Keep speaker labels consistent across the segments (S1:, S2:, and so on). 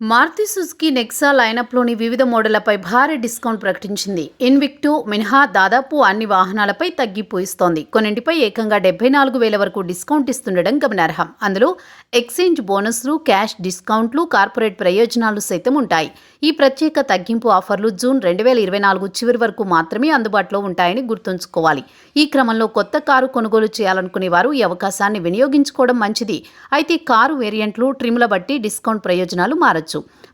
S1: Maruti Suzuki Nexa లైనప్లోని వివిధ మోడళ్ళపై భారీ డిస్కౌంట్ ప్రకటించింది. ఇన్విక్టు మినహా దాదాపు అన్ని వాహనాలపై తగ్గిపోయిస్తోంది. కొన్నింటిపై ఏకంగా డెబ్బై నాలుగు వేల వరకు డిస్కౌంట్ ఇస్తుండడం గమనార్హం. అందులో ఎక్స్చేంజ్ బోనస్లు క్యాష్ డిస్కౌంట్లు కార్పొరేట్ ప్రయోజనాలు సైతం ఉంటాయి. ఈ ప్రత్యేక తగ్గింపు ఆఫర్లు జూన్ రెండు వేల ఇరవై నాలుగు చివరి వరకు మాత్రమే అందుబాటులో ఉంటాయని గుర్తుంచుకోవాలి. ఈ క్రమంలో కొత్త కారు కొనుగోలు చేయాలనుకునే వారు ఈ అవకాశాన్ని వినియోగించుకోవడం మంచిది. అయితే కారు వేరియంట్లు ట్రిమ్ల బట్టి డిస్కౌంట్ ప్రయోజనాలు మారచ్చు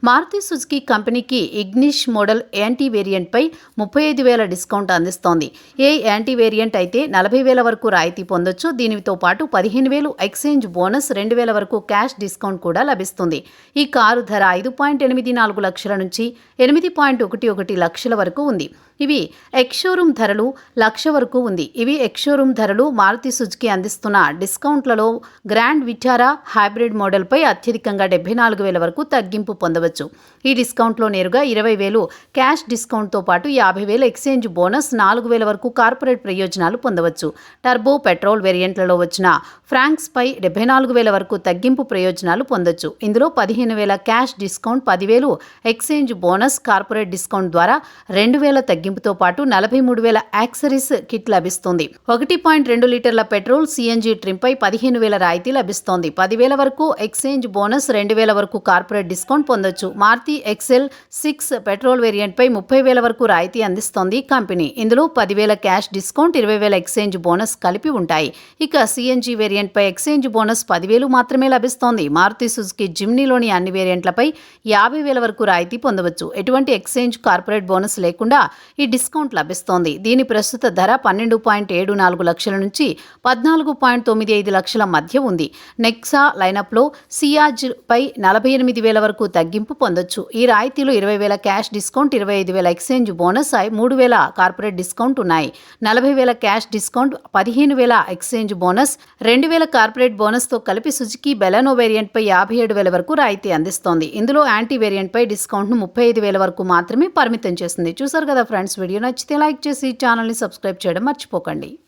S1: మారుతి సుజుకి కంపెనీకి ఇగ్నిష్ మోడల్ యాంటీ వేరియంట్పై ముప్పై ఐదు వేల డిస్కౌంట్ అందిస్తోంది. ఏ యాంటీ వేరియంట్ అయితే నలభై వేల వరకు రాయితీ పొందొచ్చు దీనితో పాటు పదిహేను వేలు ఎక్స్చేంజ్ బోనస్ రెండు వేల వరకు క్యాష్ డిస్కౌంట్ కూడా లభిస్తుంది. ఈ కారు ధర ఐదు పాయింట్ ఎనిమిది నాలుగు లక్షల నుంచి ఎనిమిది పాయింట్ ఒకటి ఒకటి లక్షల వరకు ఉంది. ఇవి ఎక్స్షోరూమ్ ధరలు లక్ష వరకు ఉంది. ఇవి ఎక్స్షోరూమ్ ధరలు మారుతి సుజుకి అందిస్తున్న డిస్కౌంట్లలో గ్రాండ్ విటారా హైబ్రిడ్ మోడల్పై అత్యధికంగా డెబ్బై నాలుగు వేల వరకు తగ్గింపు పొందవచ్చు. ఈ డిస్కౌంట్లో నేరుగా ఇరవై వేలు క్యాష్ డిస్కౌంట్తో పాటు యాభై వేల ఎక్స్చేంజ్ బోనస్ నాలుగు వేల వరకు కార్పొరేట్ ప్రయోజనాలు పొందవచ్చు. టర్బో పెట్రోల్ వేరియంట్లలో వచ్చిన ఫ్రాంక్స్పై డెబ్బై నాలుగు వేల వరకు తగ్గింపు ప్రయోజనాలు పొందొచ్చు. ఇందులో పదిహేను వేల క్యాష్ డిస్కౌంట్ పదివేలు ఎక్స్చేంజ్ బోనస్ కార్పొరేట్ డిస్కౌంట్ ద్వారా రెండు వేల తగ్గింపు తగ్గింపుతో పాటు నలభై మూడు వేల యాక్సరీస్ కిట్ లభిస్తుంది. ఒకటి పాయింట్ రెండు లీటర్ల పెట్రోల్ సిఎన్జి ట్రిమ్పై పదిహేను వేల రాయితీ లభిస్తోంది. పదివేల వరకు ఎక్స్చేంజ్ బోనస్ రెండు వేల వరకు కార్పొరేట్ డిస్కౌంట్ పొందొచ్చు. మారుతి ఎక్సెల్ సిక్స్ పెట్రోల్ వేరియంట్పై ముప్పై వేల వరకు రాయితీ అందిస్తోంది కంపెనీ. ఇందులో పదివేల క్యాష్ డిస్కౌంట్ ఇరవై వేల ఎక్స్చేంజ్ బోనస్ కలిపి ఉంటాయి. ఇక సిఎన్జి వేరియంట్పై ఎక్స్చేంజ్ బోనస్ పదివేలు మాత్రమే లభిస్తోంది. మారుతి సుజుకి జిమ్నీలోని అన్ని వేరియంట్లపై యాభై వేల వరకు రాయితీ పొందవచ్చు. ఎటువంటి ఎక్స్చేంజ్ కార్పొరేట్ బోనస్ లేకుండా ఈ డిస్కౌంట్ లభిస్తోంది. దీని ప్రస్తుత ధర పన్నెండు పాయింట్ ఏడు నాలుగు లక్షల నుంచి పద్నాలుగు పాయింట్ తొమ్మిది ఐదు లక్షల మధ్య ఉంది. నెక్సా లైనప్లో సియాజ్పై నలభై ఎనిమిది వేల వరకు తగ్గింపు పొందొచ్చు. ఈ రాయితీలో ఇరవై వేల క్యాష్ డిస్కౌంట్ ఇరవై ఐదు వేల ఎక్స్చేంజ్ బోనస్ అయి మూడు వేల కార్పొరేట్ డిస్కౌంట్ ఉన్నాయి. నలభై వేల క్యాష్ డిస్కౌంట్ పదిహేను వేల ఎక్స్చేంజ్ బోనస్ రెండు వేల కార్పొరేట్ బోనస్తో కలిపి సుజుకి బెలనో వేరియంట్పై యాభై ఏడు వేల వరకు రాయితీ అందిస్తోంది. ఇందులో యాంటీ వేరియంట్పై డిస్కౌంట్ను ముప్పై ఐదు వేల వరకు మాత్రమే పరిమితం చేస్తుంది. చూసారు కదా ఫ్రెండ్స్? ఫ్రెండ్స్ వీడియో నచ్చితే లైక్ చేసి ఛానల్ని సబ్స్క్రైబ్ చేయడం మర్చిపోకండి.